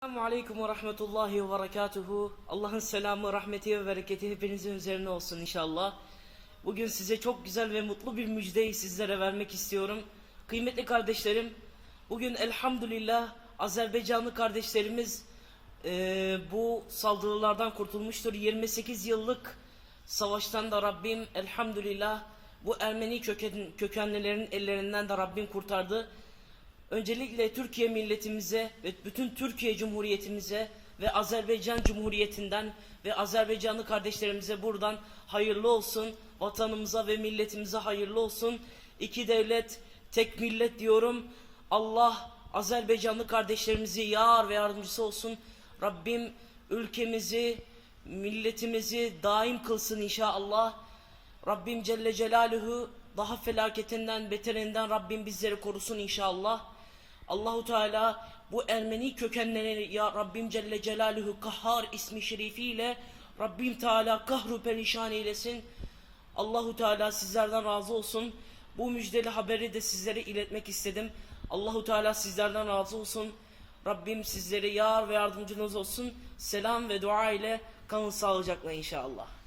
Selamun Aleyküm ve Rahmetullahi ve Berekatuhu. Allah'ın selamı, rahmeti ve bereketi hepinizin üzerine olsun inşallah. Bugün size çok güzel ve mutlu bir müjdeyi sizlere vermek istiyorum. Kıymetli kardeşlerim, bugün elhamdülillah Azerbaycanlı kardeşlerimiz eee, bu saldırılardan kurtulmuştur. 28 yıllık savaştan da Rabbim elhamdülillah bu Ermeni köken, kökenlilerin ellerinden de Rabbim kurtardı. Öncelikle Türkiye milletimize ve bütün Türkiye Cumhuriyetimize ve Azerbaycan Cumhuriyeti'nden ve Azerbaycanlı kardeşlerimize buradan hayırlı olsun. Vatanımıza ve milletimize hayırlı olsun. İki devlet, tek millet diyorum. Allah Azerbaycanlı kardeşlerimizi yar ve yardımcısı olsun. Rabbim ülkemizi, milletimizi daim kılsın inşallah. Rabbim Celle Celaluhu daha felaketinden, beterinden Rabbim bizleri korusun inşallah. Allahu Teala bu Ermeni kökenleri ya Rabbim Celle Celaluhu Kahhar ismi şerifiyle Rabbim Teala kahru perişan eylesin. Allahu Teala sizlerden razı olsun. Bu müjdeli haberi de sizlere iletmek istedim. Allahu Teala sizlerden razı olsun. Rabbim sizleri yar ve yardımcınız olsun. Selam ve dua ile kalın sağlıcakla inşallah.